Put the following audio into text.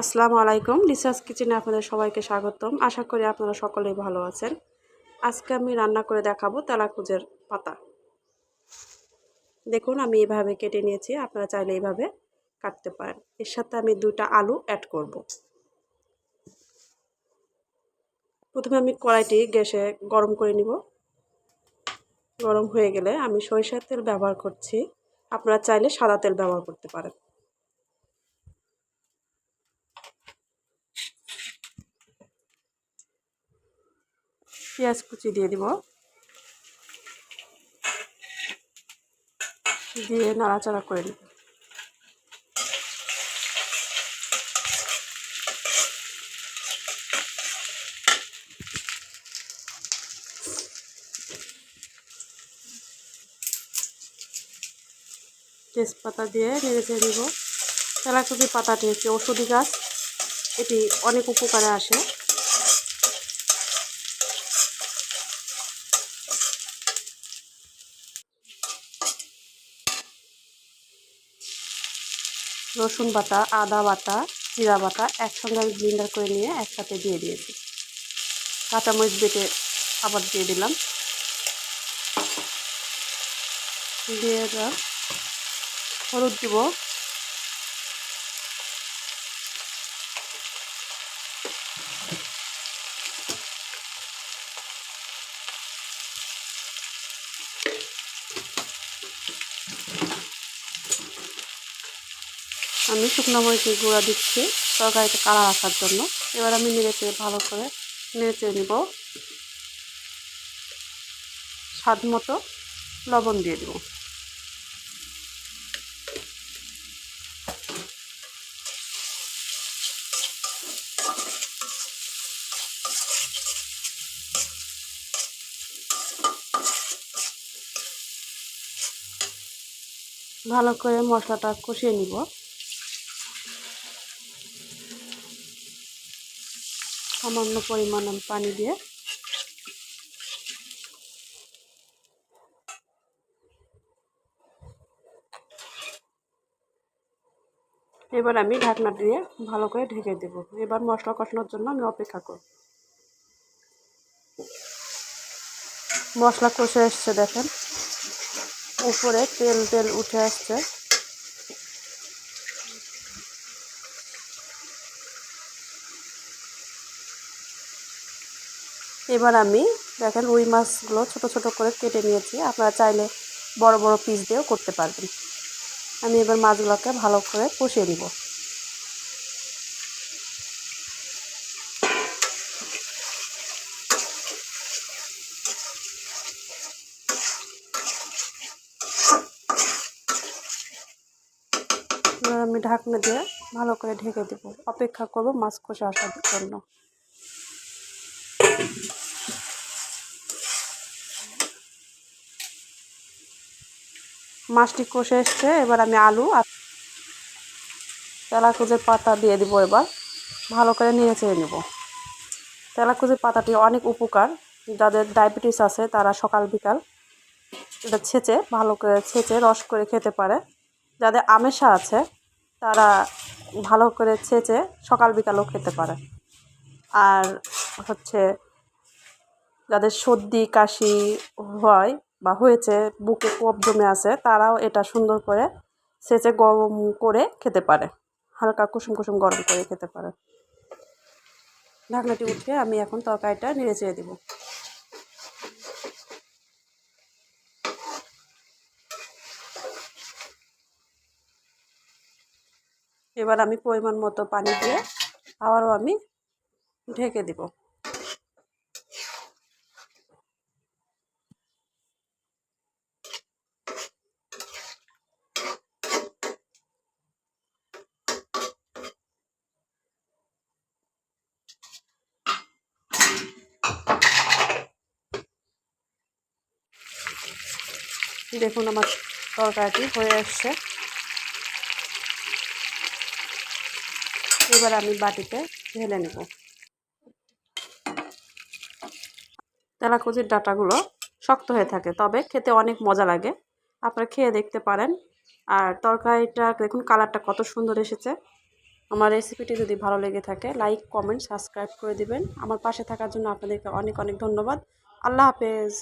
আসসালামু আলাইকুম লিসাস কিচেনে আপনাদের সবাইকে স্বাগতম। আশা করি আপনারা সকলেই ভালো আছেন। আজকে আমি রান্না করে দেখাবো তেলাকুজের পাতা। দেখুন, আমি এইভাবে কেটে নিয়েছি, আপনারা চাইলে এইভাবে কাটতে পারেন। এর সাথে আমি দুটা আলু অ্যাড করব। প্রথমে আমি কড়াইটি গ্যাসে গরম করে নিব। গরম হয়ে গেলে আমি সরিষার তেল ব্যবহার করছি। আপনারা চাইলে সাদা তেল ব্যবহার করতে পারেন। পেঁয়াজ কুচি দিয়ে দিব। দিয়ে নাড়াচাড়া করে নেব। তেজপাতা দিয়ে নেড়ে নিব। তেলাকুচি পাতাটি হচ্ছে ওষুধি গাছ। এটি অনেক উপকারে আসে। রসুন বাটা, আদা বাটা, জিরা বাটা একসঙ্গে আমি ব্লেন্ডার করে নিয়ে একসাথে দিয়ে দিয়েছি। কাঁচামরিচ বেটে আবার দিয়ে দিলাম। দিয়ে হলুদ দিব। আমি শুকনো মরিচের গুঁড়া দিচ্ছি তরকারিটা কালার আসার জন্য। এবার আমি নেড়ে ভালো করে নেড়ে নিব। স্বাদ মতো লবণ দিয়ে দেব। ভালো করে মশলাটা কষিয়ে নিব। সামান্য পরিমাণ পানি দিয়ে এবার আমি ঢাকনা দিয়ে ভালো করে ঢেকে দেব। এবার মশলা কষানোর জন্য আমি অপেক্ষা করব। মশলা কষে এসছে দেখেন। উপরে তেল তেল উঠে আসছে। এবার আমি দেখেন রুই মাছগুলো ছোট ছোট করে কেটে নিয়েছি। আপনারা চাইলে বড় বড় পিস দিয়েও করতে পারবেন। আমি এবার মাছগুলোকে ভালো করে কষিয়ে নিব। আমি ঢাকনা দিয়ে ভালো করে ঢেকে দেব। অপেক্ষা করব মাছ কষে আসার জন্য। মাছটি কষে এসছে, এবার আমি আলু আর তেলাকুজের পাতা দিয়ে দিব এবার। ভালো করে নিয়ে চেয়ে নেব। তেলাকুজের পাতাটি অনেক উপকার। যাদের ডায়াবেটিস আছে, তারা সকাল, বিকাল এটা ছেঁচে, ভালো করে ছেঁচে, রস করে খেতে পারে। যাদের আমেশা আছে, তারা ভালো করে ছেঁচে, সকাল, বিকালও খেতে পারে। আর হচ্ছে যাদের সর্দি, কাশি হয় বা হয়েছে, বুকে কপ জমে আছে, তারাও এটা সুন্দর করে সেচে গরম করে খেতে পারে। হালকা কুসুম কুসুম গরম করে খেতে পারে। ঢাকনাটি উঠে আমি এখন তরকারিটা নেড়ে চেড়ে দেবো। এবার আমি পরিমাণ মতো পানি দিয়ে আবারও আমি ঢেকে দেব। দেখুন আমার তরকারিটি হয়ে আসছে। এবার আমি বাটিতে ঢেলে নেব। তেলাকুচির ডাটাগুলো শক্ত হয়ে থাকে, তবে খেতে অনেক মজা লাগে। আপনারা খেয়ে দেখতে পারেন। আর তরকারিটা, দেখুন কালারটা কত সুন্দর এসেছে। আমার রেসিপিটি যদি ভালো লেগে থাকে, লাইক, কমেন্ট, সাবস্ক্রাইব করে দিবেন। আমার পাশে থাকার জন্য আপনাদেরকে অনেক অনেক ধন্যবাদ। আল্লাহ হাফেজ।